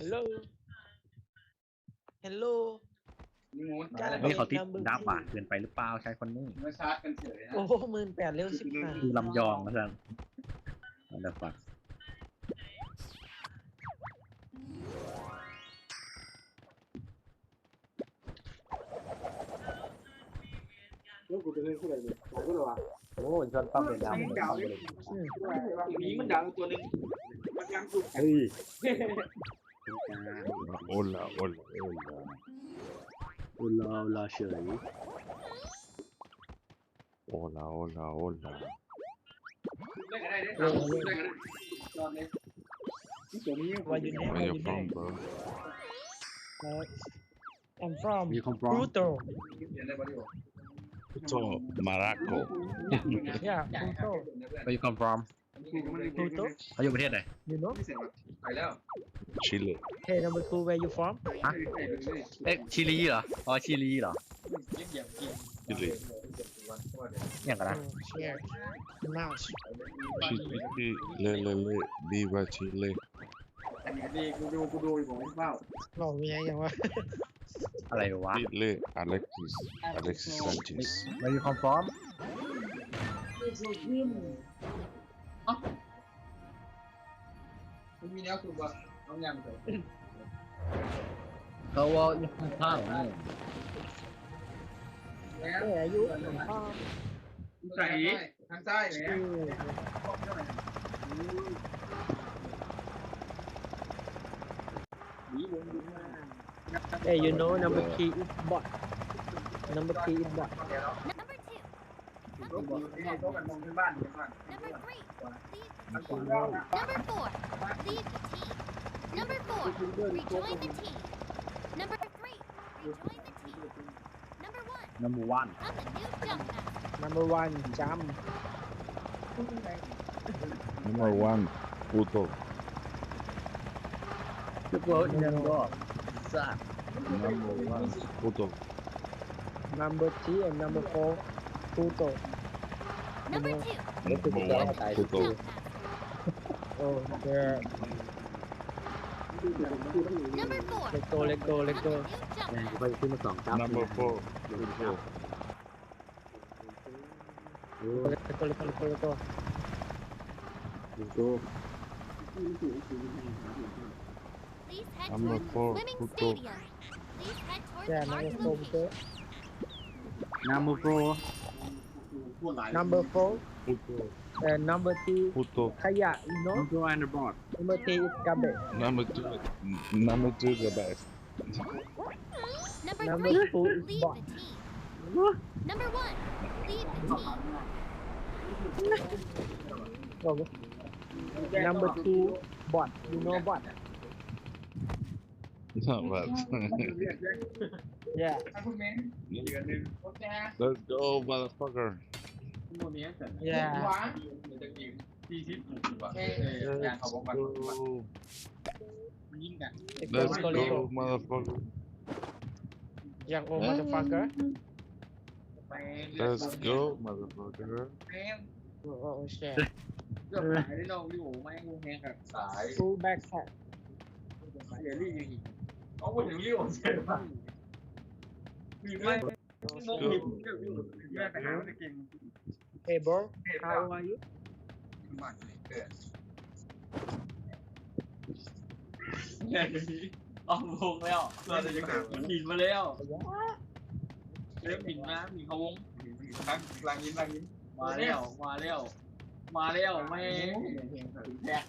Hello Hello นี่งูจ้าอะไรเฮ้ยเขาติดดาบหวานเกินไปหรือเปล่าชายคนนี้มาชาร์จกันเฉยนะโอ้หมื่นแปดเร็วสิบห้าคือลำยองนะท่านอันดับฟักลูกกูจะเล่นคู่อะไรเนี่ยไหนก็ได้วะโอ้ยชนต้องเป็นดาวเป็นดาวเลยหมีมันดังตัวหนึงมันยังสุดเฮ้ย Hola, hola, hola. Hola, hola, Shirley. Hola, hola, hola. Where you you from, bro? Uh, I'm from You come from? Pluto. Puto, Morocco. Yeah, Pluto. Where you come from? Pluto. eh? You know? ไปแล้วชิลี Hey number two where you from ฮะเอ๊ะชิลีเหรอ อ๋อชิลีเหรอเย่ยมเรเยี่ยร์น่างกันนะชิลีคือเลเลเลบีว่าชิเลอันนี้ดีกูดูกูดูอยู่ของเป้าหล่อเมียยังวะอะไรวะ ชิเลอเล็กซิสอเล็กซิสซานเชสมาอยู่คอมฟอร์มอ๋อ มันมีแนวคือว่าต้องยังเลยเขาว่าอยู่ข้างข้างนี่แล้วเอ้ยอายุผมพ่อใส่ทางใต้เนี่ยเอ้ย you know number three is bot number three is bot Number three, leave the team. Number four, leave the team. Number four, rejoin the team. Number three, rejoin the team. Number one, number one. I'm the new jump master. Number one, jump. number one, puto. Puto, number one, puto. Number three and number four, puto. Number two. Look at the guy tại tụi tụi. Oh, girl. Number four. Let go, let go, let go. Nè, bây giờ nó còn tám. Number four. Number four. Let go, let go, let go, let go. Let go. Number four. Let go. Dạ, nó không tới. Number four. number four Puto. and number three Puto. Kaya, you know? Puto and bot. Number three is Kabe. Number two, number two is the best. Number, three, two is lead boss. the team. number one, Leave the team. okay. Number two, bot. You know bot. Not much. yeah. Let's go, motherfucker. combination yeah. Nhiều quá người ta nhiều chi tiết một chủ ạ càng học bằng bằng nhìn cả let's go motherfucker yang oh motherfucker let's go motherfucker oh shit gặp phải đến đâu đi bộ mang luôn nghe gặp phải full backpack để đi gì ông có thể liêu ở trên mà vì mai nó nghiệp ra phải áo để kìm hey bro how old are you มันเกิดเนี่ยนี้ออกวงแล้วเราจะจะเกิดหินมาแล้วเริ่มหินนะหินเขาวงครั้งกลางยิ้มกลางยิ้มมาแล้ว มาแล้ว มาแล้วแม่แท็ก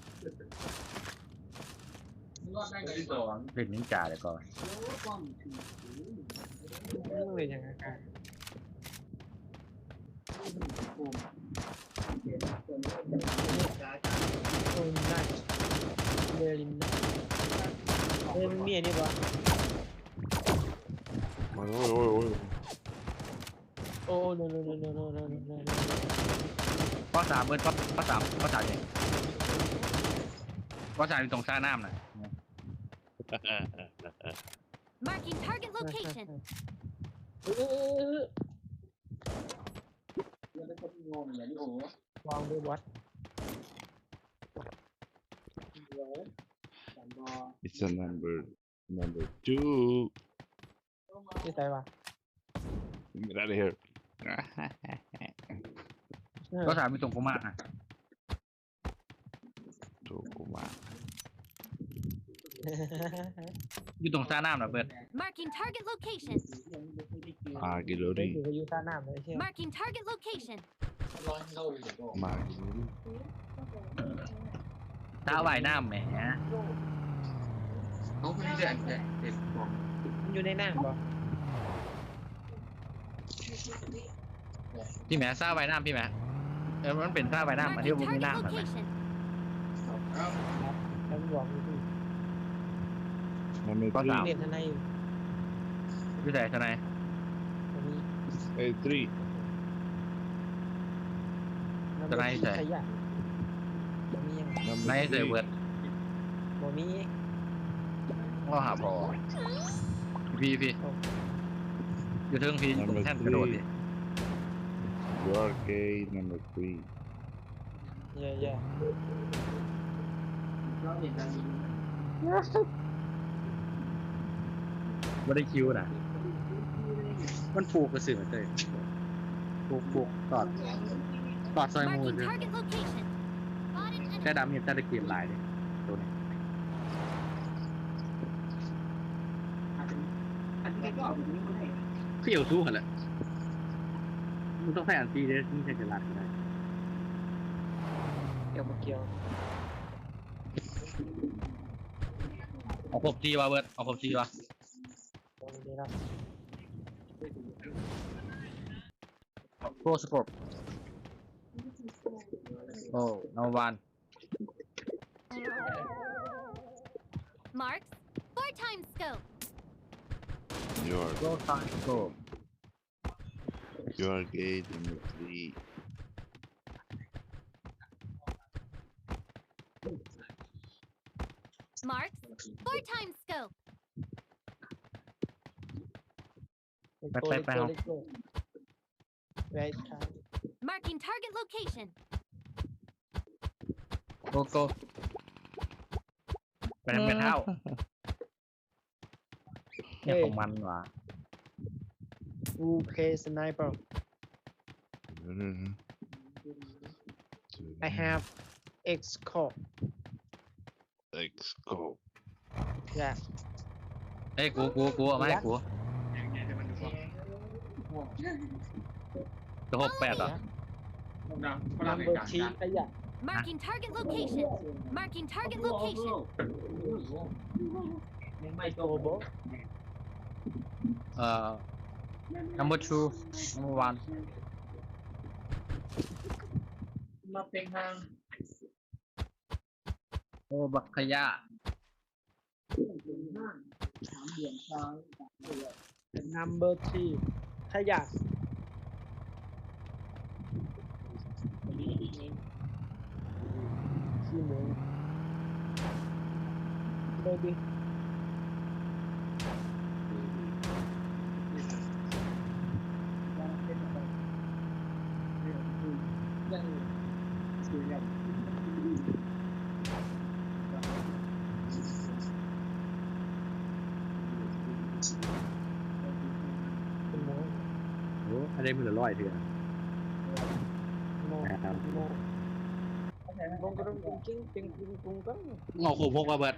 รอดได้ไงสองเล่นนินจาเดี๋ยวก่อนเลยยังไงกัน โอ้ยน่าจะเบอร์ลินนะเฮ้ยมันมีอันนี้ปะโอ้ยโอ้ยโอ้ยโอ้ยโอ้โนโนโนโนโนโนโนป้อสามเบิร์ดป้อป้อสามป้อสามเนี่ยป้อสามอยู่ตรงซ่าน้ำน่ะ Marking target location. เออ ngồi là đi ổ Wow, đưa bot It's a number number two. đi time, ah. Get out of here. Có sao mình tổng có mạng à? Tổng có mạng. อยู่ตรงซ่าน้ำนะเบิร์ด Marking target location. Agilori. อยู่กับยูซ่าน้ำเลยเชี่ย Marking target location. Magilori. ซ่าว่ายน้ำแหมเขาไม่ได้แจกเด็กบอกมันอยู่ในน้ำบ่พี่แหมซ่าว่ายน้ำพี่แหมเออมันเป็นซ่าว่ายน้ำมาที่ Marking มันมี target น้ำแบบนั้น location. แล้วมันบอกอยู่ที่ Number ก็สาม three. เรียนทนายอยู่พี่แต่ทนายตรงนี้ Hey, three. ทนายใส่ขยะบ่มียัง Number นายใส่ three. เบิร์ดบ่มีก็หาพอพี่พี่อยู่เทิงพี่ตรงแท่นกระโดดดิ You are gay. Number three. เย่เย่เราเห็นทางนี้ ไม่ได้คิวนะมันผูกกระสือเต้ผูกผูกตอดตอดซอยมู Marking คือ target location. Spotted enemy. แค่ดำเห็นแต่ตะเกียบลายเลยตัวนี้อันนี้ก็เอาไปนี้ก็ได้เขี่ยวสู้กันแหละมันต้องใส่อันตีด้วยนี่ใช้กระลัดก็ได้เกี่ยวบ่เกี่ยวเอาครบทีวะเบิร์ดเอาครบทีวะ ตรงนี้แล้วโปรสปอร์ตโอ้นอวัน Marks. Four times scope. You are โปรไทม์โก you are gay. Number three. Marks. Four times scope. ไปไปไปเอา Right time Marking target location. โกโก้ไปทำกันเท่าเนี่ยของมันวะ UK sniper I have X core Let's go. yeah เอ้ยกูกูกูเอามาให้กู ตัวหกแปดเหรอดังฝรั่งใน number การ T ขยะ Marking target location. Marking target location. ไม่โตโตโบโบเอ่อ number two number one มาเป็นทางโอ้บักขยะสามเหลี่ยมซ้าย number T ขยะขี้หมู baby โอ้มือละร้อยเถื่อนโมครับโมบงกระดุมกิ้งกิ้งกิ้งกุ้งกังเอาขู่พกมาเบิด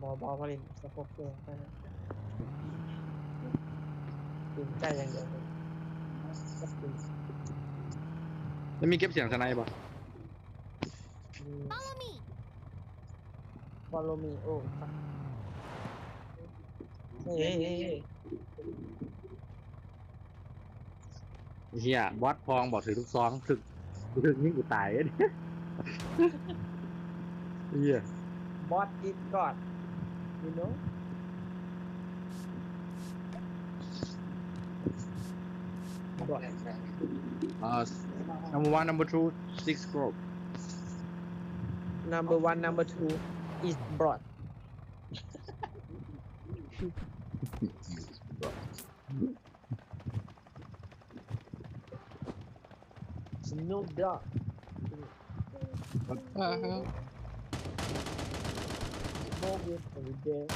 บอบอมาลินสะโพกเกลือไปนะกินใจอย่างเดียวแล้วมีเก็บเสียงสไนป์ป่ะมี Follow me. บอลโลมีโอ้เฮ้ย เฮ้ยเฮ้ยเฮ้ยเฮียบอสพองบอกถือลูกซองถึกกูถึกยิ่งกูตายเนี่ยเฮียบอสอีทกอด you know บอสอ่า number one number two six group number one number two is broad Snoop Dogg What the hell? smoke you every day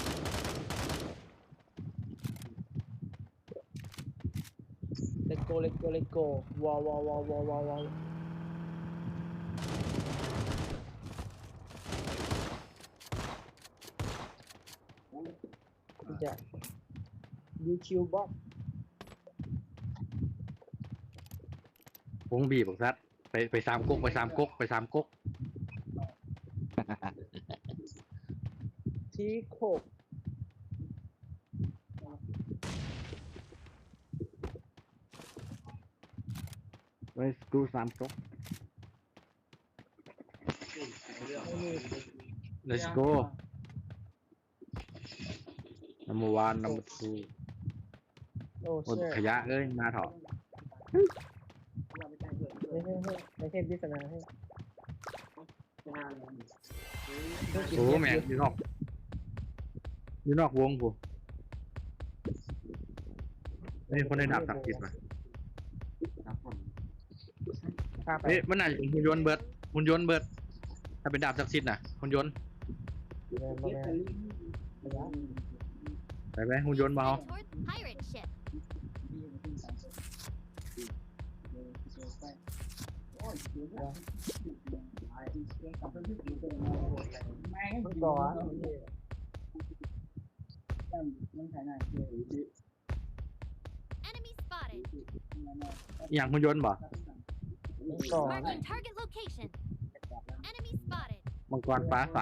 Let's go let's go let's go ว้าวว้าวว้าวว้าวว้าวว้าวจะยูชิวบ็อก ว งบีบของซัดไปไปสามก๊กไปสามก๊กไปสามก๊กที่โคกไปดูสามก๊ก let's go number one number two โอ้โอ้เชื่อขยะเอ้ยมาเถอะเฮ้ยเฮ้ยเฮ้ยไม่ใช่พิศนาให้โอ้แม่งอยู่นอกอยู่นอกวงกูเฮ้ยคนได้ดับสักดิ์สิทธิ์มาข้าไปเฮ้ยมันน่าจะเป็นหุ่นยนต์เบิร์ดหุ่นยนต์เบิร์ดถ้าเป็นดาบศักดิ์สิทธิ์น่ะหุ่นยนต์ไปไหมหุ่นยนต์มาเอา pirate ship. มันก่อน Enemy spotted. อหย่างหุ่นยนต์บ่มันก่อน Marking target location. Enemy spotted. มังกรฟ้าใส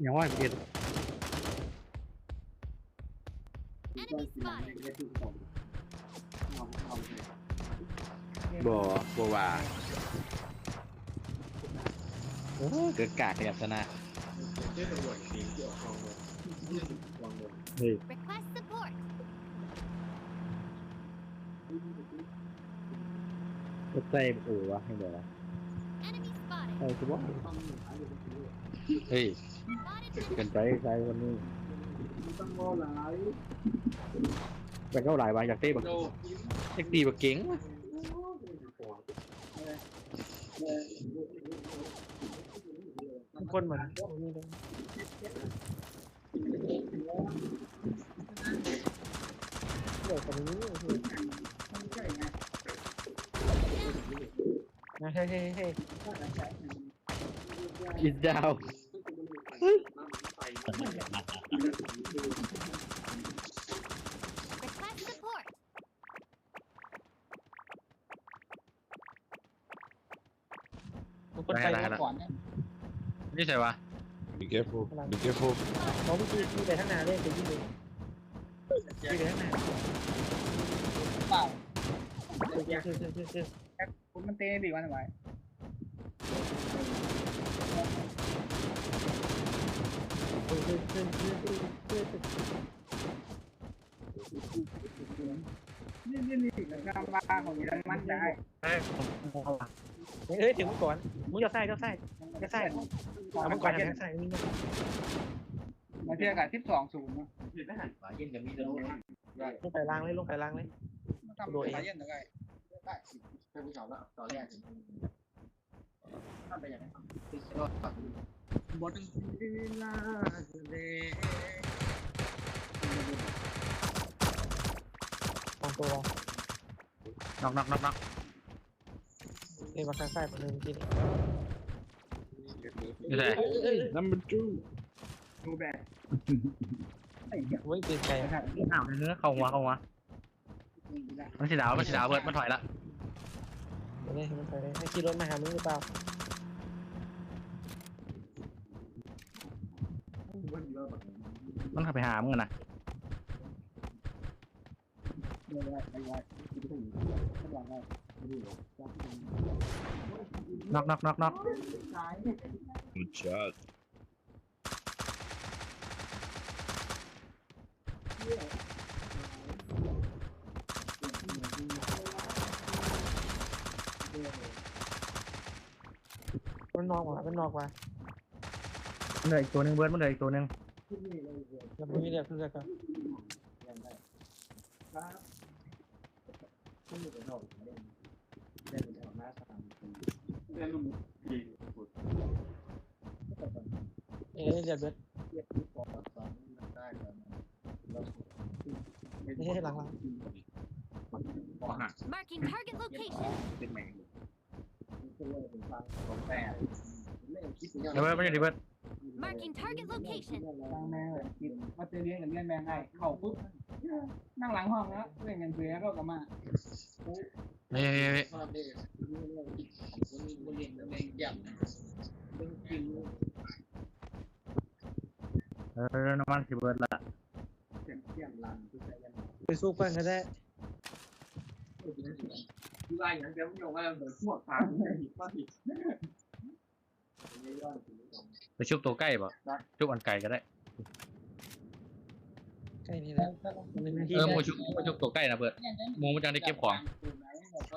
อย่างว่าเอ็ด Enemy spotted. บ่บ่ว่าโอ้เกิดกากแบบชนะเฮ้ย Request support. ก็ใจโอ้วะให้เดี๋ยว Enemy spotted. ไอ้ตัวเฮ้ย Spotted เกิน enemy. ไปใจวันนี้ แต่ก็หลายวันอยากเต้บักอยากตีบักเก่งคนเหมือนเดี๋ยวคนนี้นะเฮ้ยเฮ้ยเฮ้ยกินดาว Request support. มันคนไปก่อนเนี่ย นี่ใช่ปะ Be careful. Be careful. เขาไม่ตีตีไปข้างหน้าเลยไปยิงเลยตีไปข้างหน้าเปล่าคือคือคือคือผมมันเตะบีกวันไหวคือคือคือคือคือคือ นี่นี่นี่กำบ้าของเยอรมันได้เอ้ยถึงก่อนมึงจะใส่จะใส่จะใส่เอามันก่อนจะใส่มาเทียบกับทิปสองศูนย์เนาะลงไปล้างเลยลงไปล้างเลยทำตัวเองเย็นได้ได้บอลลีลาเด องตัวน็อกน็อกน็อกน็อกนี่มาข้างใต้คนนึงกินนี่แหละ Number two. ดูแบบเว้ยตื่นใจนะครับอ้าวเนื้อเข้าหัวเข้าหัวมันสีดาวมันสีดาวเบิดมันถอยละเลยมันไปเลยให้ขี่รถมาหามึงหรือเปล่ามันขับไปหามึงอะนะไปไว้ น็อกน็อกน็อกน็อก Good shot. มันนอกว่ะมันนอกว่ะมันเหลืออีกตัวหนึงเบิร์ดมันเหลืออีกตัวหนึงแล้วมึงนี่เรียกเพื่อนกัน เอ๊ะเดี๋ยวเบิดไม่ใช่หลังหลัง Marking target location. เดี๋ยวเบิร์ดไม่ใช่ดิเบิร์ด Marking target location. ตั้งแม่เลยกินมาเจอเลี้ยงกับเลี้ยงแมงไงเข่าปุ๊บนั่งหลังห้องแล้วเล่นกันเสือก็กลับมาเฮ้ยเฮ้ยเฮ้ยเออน้ำมันสิเบิร์ดละไปสู้กันก็ได้ที่ว่าอย่างเดียวไม่ยอมว่าเหมือนพวกทางผิดว่าผิดไปชุบตัวใกล้ป่ะชุบอันไก่ก็ได้ ใกล้นี้แล้วหนึ่งนาทีเออได้มูชุบมูชุบตัวใกล้นะเบิร์ดมูมันจังได้เก็บของ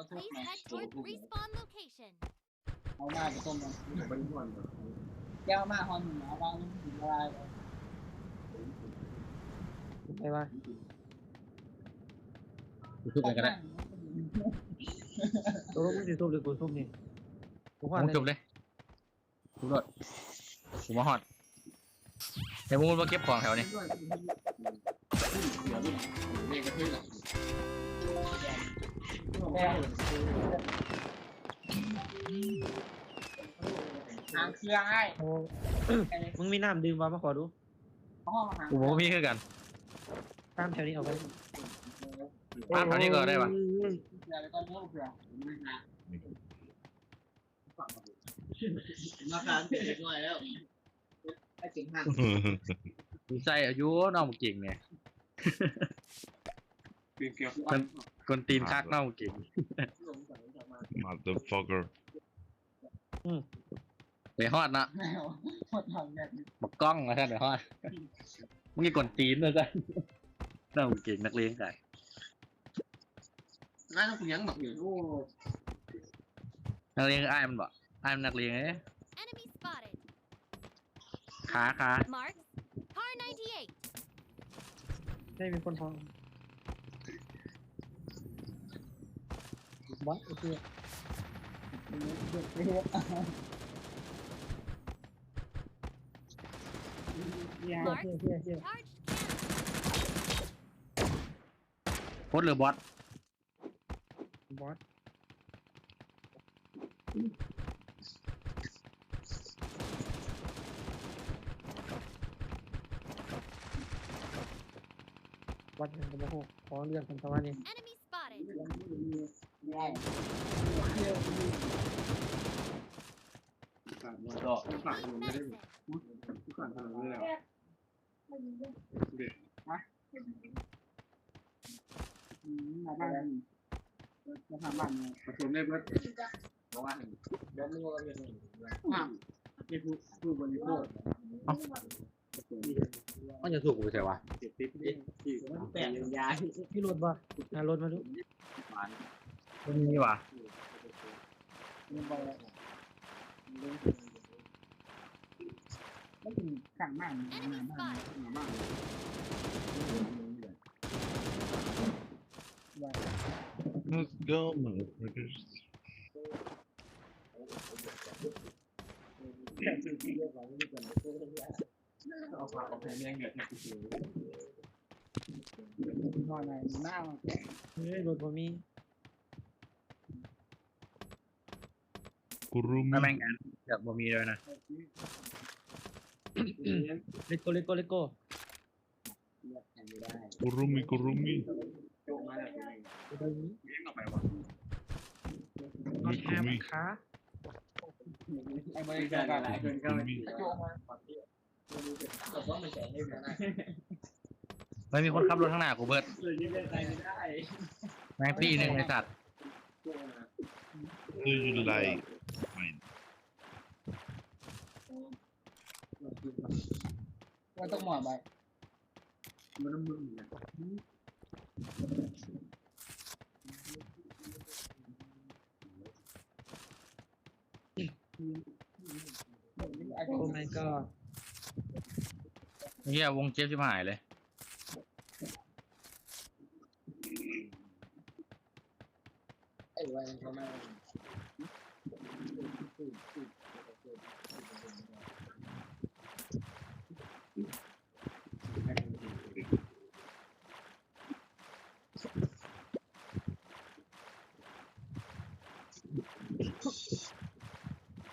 Please head towards respawn location. เอาหน้าไปต้มกันแก้วมาฮอนหนึ่งนะวางถึงลายไปว่าชุบกันก็ได้ตัวลูกมึงสิทุบหรือกูทุบนี่กูว่ามูชุบเลยชุบรถ กูมาฮอดแต่มูมันมาเก็บของแถวนี้แก้วหางเครื่องไอ้โอ้มึงมีน้ำดื่มวะมาขอดูห้องหางกูบอกว่ามีคือกันตามแถวนี้เอาไปตามแถวนี้ก็ได้ปะเสือแล้วก็เนื้อเสือมาการเด็กหน่อยแล้ว ไอ้สิงห่างกูใส่อายุน้องเก่งเนี่ยเปลี่ยนเกี่ยวกวนตีนคักน้องเก่ง Motherfucker. ไปฮอดนะแมวหมดทางแบบนี้บักกล้องนะท่านไปฮอดมึงกี่กวนตีนเลยจ้ะน้องเก่งนักเลี้ยงไก่น่าจะคุณยังแบบอยู่โอ้นักเลี้ยงอ้ายมันบ่อ้ายมันนักเลี้ยงเอ้ย Enemy spotted. ขาขา Mark. Car 98. ได้มีคนพองวัดโอเคเนี่ยเฮียเฮียเฮีย Charged cannon. โคตรหรือบอสบอส วัดหนึ่งกับโมโหขอเรื่องคำสวัสดี Enemy spotted. เนี่ย Need medicine. อืมมาบ้านมาทำบ้านเนี่ยผสมได้เพื่อเพราะว่าเดี๋ยวมึงก็จะเห็นนี่คือผู้บริโภค มันจะถูกกูไปใช่วะเจ็บติ๊บนี่ที่แปะยาพี่รถบ่อ่ารถมาดูมันมีว่ะไม่ถึงขังมากหนาบ้านหนาบ้าน Let's go, motherfuckers. เอาฝากเอาแผ่นยังเกิดที่สุดนอนไหนหน้าเฮ้ยรถบ่มี Kurumi. ถ้าแม่งอันเดี๋ยวบ่มีเลยนะเลโก้เลโก้เลโก้ Kurumi, Kurumi. โจมาแล้วตัวนี้เลี้ยงออกไปวะนอนแคบขาไอ้บริการอะไรเกินเข้าไปโจมา แต่ว่ามันแสงได้ไหมนะไม่มีคนขับรถข้างหน้ากูเบิร์ดเลยยิ่งได้ใจไม่ได้แม่งตีหนึ่งไอ้สัตว์โจมา Do you like mine? ว่าต้องหมอบไปมันน้ำมึงนะไอ้โอ้ my god เฮียวงเจ็บชิบหายเลย ไอ้วั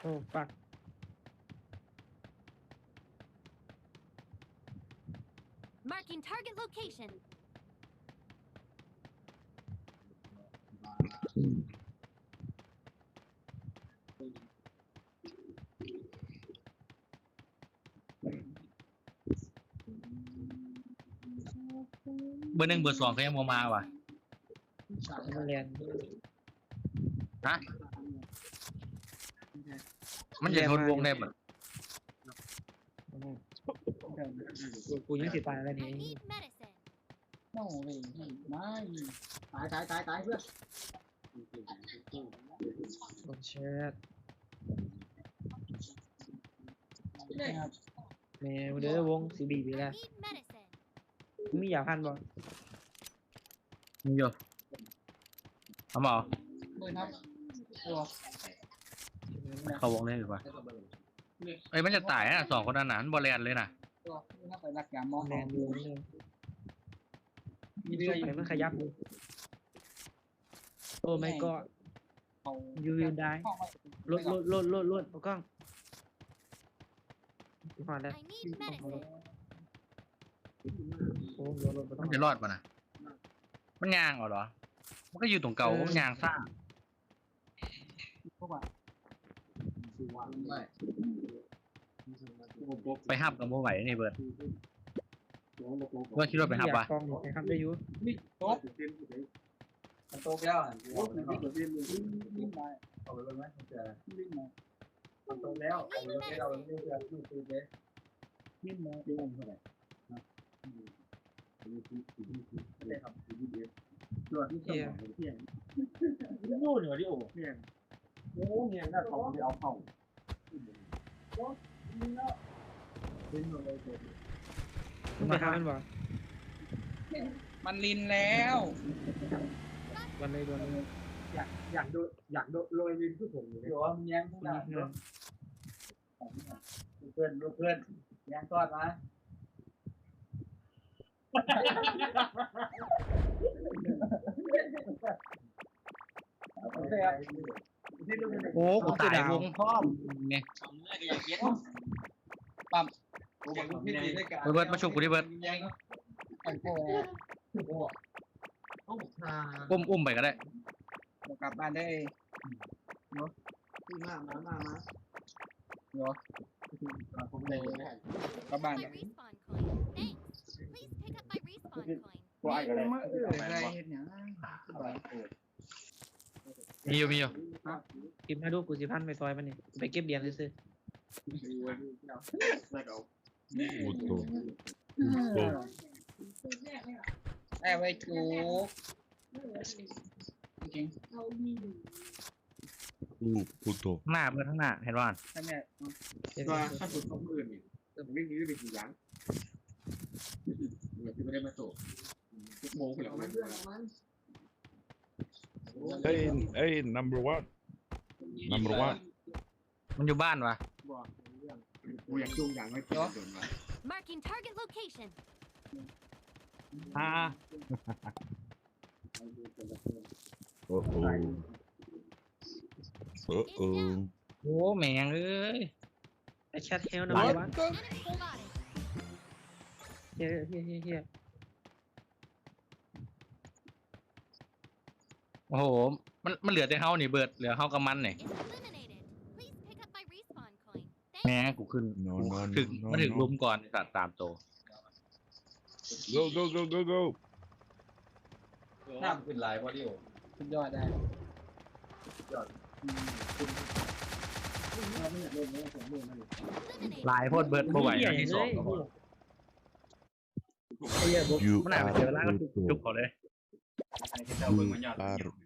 โอ้ปัก Marking target location. เบอร์หนึ่งเบอร์สองเขายังบ่มาว่ะมันเรียนฮะ มันจะทนวงได้บ่ กูยังสิตายแล้ว I นี่ need medicine. โน่เลยไม่ตายตายตายตายเพื่อนโดนเชิดครับแม่เด้อวงสีบีบี I แล้ว need medicine. มีอยากพันบ่มีอยู่เอามาเอาเบิร์นครับตัวเขาวงได้หรือเปล่าเอ้ยมันจะตายนะสองคนนั้นน่ะมันบอลแลนเลยนะ ตัวนี่น่าไปรักยามมองแมนดูเลยมีเรืออยู่ไหนมันขยับดูโอ้ไม่ก็เขา you will die ลดลดลดลดลดเอากล้องผ่านแล้ว I need medicine. โอ้ลดลดบ่ต้มัอนงจะรอดป่ะนะมันยางเหรอ มันก็อยู่ตรงเก่ามันยางซ่าพวกว่าไปหับกับโมไหวนี่เบิร์ดว่าคิดว่าไปหับอยาปะกกล้องใช้คำได้อยู่นี่โต๊ะมันโตแล้วอะนี่มาเอาไปไหมมันจะนี่มามันโตแล้วเอาไปให้เราไม่ได้ดูดูเลยนี่มาได้ครับตัวที่สมองเที่ยงนู่นเหรอที่โอ้เที่ยงโอ้เนี่ยน่าเขาไปเอาเข่า มึงไปหามันบ่มันลินแล้ว วันเลยวันเลยอยากอยากโดอยากโดโรยวินที่ผมอยู่เดี๋ยวว่ามันยังทุกอย่างเพื่อนลูกเพื่อนยังกอดมาโอ้กูตายวงพร้อมเนี่ย เมื่อกี้ยังเย็นปั๊มเบิร์ดมาชุบกูดิเบิร์ดยังไอ้โก้ต้องทาอุ้มอุ้มไปก็ได้ เดี๋ยวกลับบ้านได้ที่มามามามาเหรอผมเลยกลับบ้าน My ได้ respawn coin. Thanks. Please pick up my respawn coin. ตัวไอ้อะไรมาเอออะไรเห็นหยังมีอยู่มีอยู่ กินมาดูกูสิพันไปซอยมันนี่ไปเก็บเหรียญซื้อ Puto. Puto. ไอ้ไว้ถูกจริง Uh, puto. หน้าเบิร์ดข้างหน้าเห็นว่าๆถ้าแม่ๆเก็บตัวถ้าสุดของอื่นนี่วิ่งนี้ไปกี่ยังเหมือนที่ไม่ได้มาโตทุกโมงแล้วมัน Hey, hey, number one. Number one. มันอยู่บ้านวะ บอกเรื่องกูอยากจูงอย่างไม่พอจนมา Marking target location. อ่า Uh oh. Uh oh. โอ้แมงเอ้ยไอ้แชทเฮลนะวะ Enemy spotted. เฮียเฮียเฮียเฮียโอ้โห มันมันเหลือแต่เฮานี่เบิร์ดเหลือเฮากับมันนี่ Is eliminated. Please pick up my respawn coin. แหม Thanks. กูขึ้น No, กู no, ถึง no, มันถึง no. ลุมก่อนไอ้สัตว์ตามโต Go, go, go, go, go. น้ำขึ้นหลายพอดีโอ้สุดยอดได้ Eliminated. หลายโพดเบิร์ดบ่ไหวเหี้ยอันที่สองเลยก็พอเฮียบอก You มันน่าไป are เจอแล้วก็จุก puto. เขาเลย You are